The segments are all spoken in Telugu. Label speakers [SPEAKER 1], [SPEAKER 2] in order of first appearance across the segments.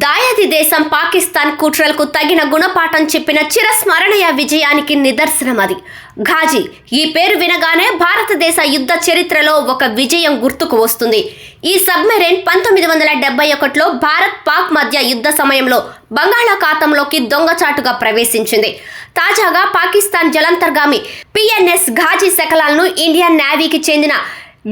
[SPEAKER 1] దాయాది దేశం పాకిస్తాన్ కుట్రలకు తగిన గుణపాఠం చెప్పిన చిరస్మరణీయ విజయానికి నిదర్శనం అది. ఘాజీ ఈ పేరు వినగానే భారతదేశ యుద్ధ చరిత్రలో ఒక విజయం గుర్తుకు వస్తుంది. ఈ సబ్మెరైన్ పంతొమ్మిది వందల డెబ్బై ఒకటిలో భారత్ పాక్ మధ్య యుద్ధ సమయంలో బంగాళాఖాతంలోకి దొంగచాటుగా ప్రవేశించింది. తాజాగా పాకిస్తాన్ జలంతర్గామి పిఎన్ఎస్ ఘాజీ శకలాలను ఇండియన్ నేవీకి చెందిన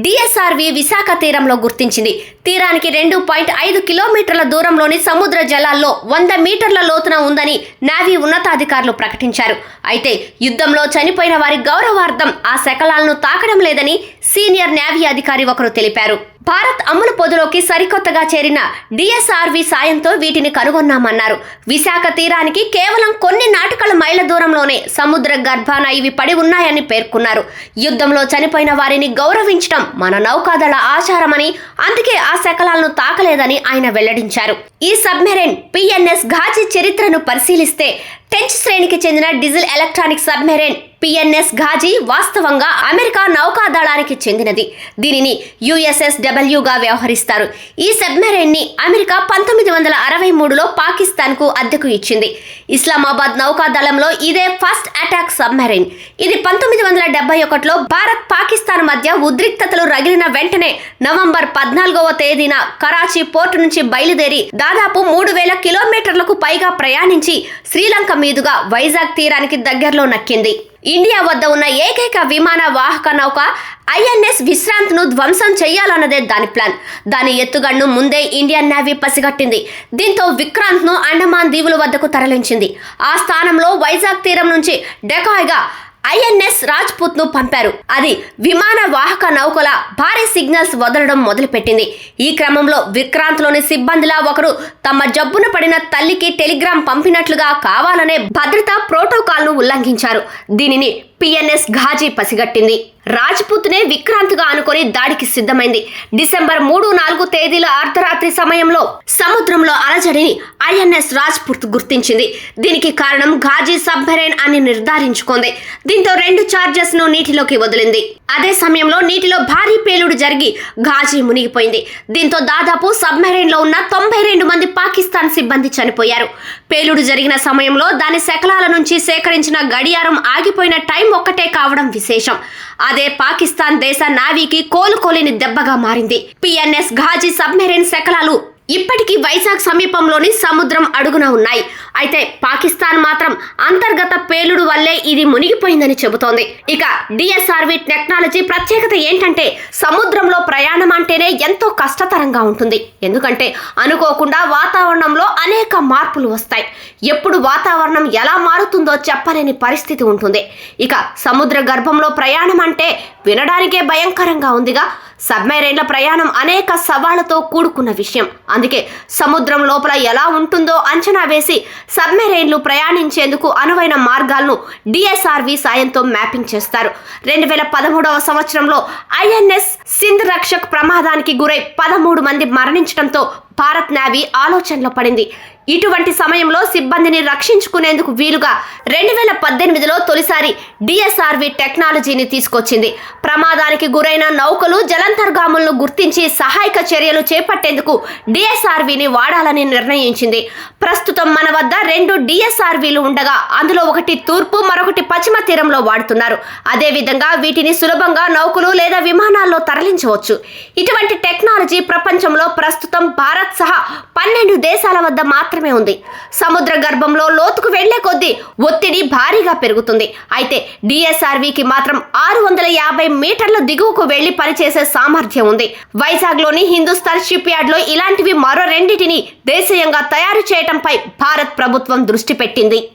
[SPEAKER 1] డిఎస్ఆర్వి విశాఖ తీరంలో గుర్తించింది. తీరానికి రెండు పాయింట్ ఐదు కిలోమీటర్ల దూరంలోని సముద్ర జలాల్లో వంద మీటర్ల లోతున ఉందని నావీ ఉన్నతాధికారులు ప్రకటించారు. అయితే యుద్ధంలో చనిపోయిన వారి గౌరవార్థం ఆ శకలాలను తాకడం లేదని సీనియర్ నావీ అధికారి ఒకరు తెలిపారు. భారత్ అమ్ముల పొదులోకి సరికొత్తగా చేరిన డిఎస్ఆర్వి సాయంతో వీటిని కనుగొన్నామన్నారు. విశాఖ తీరానికి కేవలం కొన్ని నాటకాల మైళ్ళ దూరంలోనే సముద్ర గర్భాన ఇవి పడి ఉన్నాయని పేర్కొన్నారు. యుద్ధంలో చనిపోయిన వారిని గౌరవించడం మన నౌకాదళ ఆచారమని అందుకే ఆ శకలాలను తాకలేదని ఆయన వెల్లడించారు. ఈ సబ్మెరైన్ పిఎన్ఎస్ ఘాజీ చరిత్రను పరిశీలిస్తే టెంచ్ శ్రేణికి చెందిన diesel electronic submarine PNS Ghazi వాస్తవంగా అమెరికా నౌకాదళానికి చెందినది. దీనిని యుఎస్ఎస్ డబ్ల్యూగా వ్యవహరిస్తారు. ఈ సబ్మెరైన్ని అమెరికా పంతొమ్మిది వందల అరవై మూడులో పాకిస్తాన్కు అద్దెకు ఇచ్చింది. ఇస్లామాబాద్ నౌకాదళంలో ఇదే ఫస్ట్ అటాక్ సబ్మెరైన్. ఇది పంతొమ్మిది వందల డెబ్బై ఒకటిలో భారత్ పాకిస్తాన్ మధ్య ఉద్రిక్తతలు రగిలిన వెంటనే నవంబర్ పద్నాలుగవ తేదీన కరాచీ పోర్టు నుంచి బయలుదేరి దాదాపు మూడు వేల కిలోమీటర్లకు పైగా ప్రయాణించి శ్రీలంక మీదుగా వైజాగ్ తీరానికి దగ్గరలో నక్కింది. ఇండియా వద్ద ఉన్న ఏకైక విమాన వాహక నౌక ఐఎన్ఎస్ విశ్రాంత్ను ధ్వంసం చేయాలన్నదే దాని ప్లాన్. దాని ఎత్తుగడను ముందే ఇండియన్ నేవీ పసిగట్టింది. దీంతో విక్రాంత్ను అండమాన్ దీవుల వద్దకు తరలించింది. ఆ స్థానంలో వైజాగ్ తీరం నుంచి డెకాయ్గా ఐఎన్ఎస్ రాజ్పుత్ను పంపారు. అది విమాన వాహక నౌకల భారీ సిగ్నల్స్ వదలడం మొదలుపెట్టింది. ఈ క్రమంలో విక్రాంత్లోని సిబ్బందిలా ఒకరు తమ జబ్బున పడిన తల్లికి టెలిగ్రామ్ పంపినట్లుగా కావాలనే భద్రతా ప్రోటోకాల్ను ఉల్లంఘించారు. దీనిని పిఎన్ఎస్ ఘాజీ పసిగట్టింది. రాజ్పుత్నే విక్రాంత్ అనుకొని దాడికి సిద్ధమైంది. డిసెంబర్ మూడు నాలుగు తేదీల అర్ధరాత్రి సమయంలో సముద్రంలో అలజడిని ఐఎన్ఎస్ రాజ్పుత్ గుర్తించింది. దీనికి కారణం ఘాజీ సబ్మెరైన్ అని నిర్ధారించుకుంది. దీంతో రెండు చార్జెస్ను నీటిలోకి వదిలింది. అదే సమయంలో నీటిలో భారీ పేలుడు జరిగి ఘాజీ మునిగిపోయింది. దీంతో దాదాపు సబ్మెరైన్లో ఉన్న తొంభై రెండు మంది పాకిస్తాన్ సిబ్బంది చనిపోయారు. పేలుడు జరిగిన సమయంలో దాని శకలాల నుంచి సేకరించిన గడియారం ఆగిపోయిన టైం ఒక్కటే కావడం విశేషం. అదే పాకిస్తాన్ దేశ నావీకి కోలుకోలేని దెబ్బగా మారింది. పిఎన్ఎస్ ఘాజీ సబ్మెరైన్ శకలాలు ఇప్పటికీ వైజాగ్ సమీపంలోని సముద్రం అడుగున ఉన్నాయి. అయితే పాకిస్తాన్ మాత్రం అంతర్గత పేలుడు వల్లే ఇది మునిగిపోయిందని చెబుతోంది. ఇక డిఎస్ఆర్వి టెక్నాలజీ ప్రత్యేకత ఏంటంటే సముద్రంలో ప్రయాణం అంటేనే ఎంతో కష్టతరంగా ఉంటుంది. ఎందుకంటే అనుకోకుండా వాతావరణంలో అనేక మార్పులు వస్తాయి. ఎప్పుడు వాతావరణం ఎలా మారుతుందో చెప్పలేని పరిస్థితి ఉంటుంది. ఇక సముద్ర గర్భంలో ప్రయాణం అంటే వినడానికే భయంకరంగా ఉందిగా. సబ్మెరైన్ల ప్రయాణం అనేక సవాళ్ళతో కూడుకున్న విషయం. అందుకే సముద్రం లోపల ఎలా ఉంటుందో అంచనా వేసి సబ్మెరైన్లు ప్రయాణించేందుకు అనువైన మార్గాలను డిఎస్ఆర్వి సాయంతో మ్యాపింగ్ చేస్తారు. రెండు వేల పదమూడవ సంవత్సరంలో ఐఎన్ఎస్ సింధ్ రక్షక్ ప్రమాదానికి గురై పదమూడు మంది మరణించడంతో భారత్ నావీ ఆలోచనలో పడింది. ఇటువంటి సమయంలో సిబ్బందిని రక్షించుకునేందుకు వీలుగా రెండు వేల పద్దెనిమిదిలో తొలిసారి డిఎస్ఆర్వి టెక్నాలజీని తీసుకొచ్చింది. ప్రమాదానికి గురైన నౌకలు జలంతర్గాములను గుర్తించి సహాయక చర్యలు చేపట్టేందుకు డిఎస్ఆర్విని వాడాలని నిర్ణయించింది. ప్రస్తుతం మన వద్ద రెండు డిఎస్ఆర్వీలు ఉండగా అందులో ఒకటి తూర్పు మరొకటి పశ్చిమ తీరంలో వాడుతున్నారు. అదేవిధంగా వీటిని సులభంగా నౌకలు లేదా విమానాల్లో తరలించవచ్చు. ఇటువంటి టెక్నాలజీ ప్రపంచంలో ప్రస్తుతం భారత్ సహా పన్నెండు దేశాల వద్ద మాత్రమే ఉంది. సముద్ర గర్భంలో లోతుకు వెళ్ళే కొద్దీ ఒత్తిడి భారీగా పెరుగుతుంది. అయితే డిఎస్ఆర్వికి మాత్రం ఆరు వందల యాభై మీటర్ల దిగువకు వెళ్ళి పనిచేసే సామర్థ్యం ఉంది. వైజాగ్లోని హిందుస్థాన్ షిప్ యార్డ్లో ఇలాంటివి మరో రెండింటిని దేశీయంగా తయారు చేయటంపై భారత్ ప్రభుత్వం దృష్టి పెట్టింది.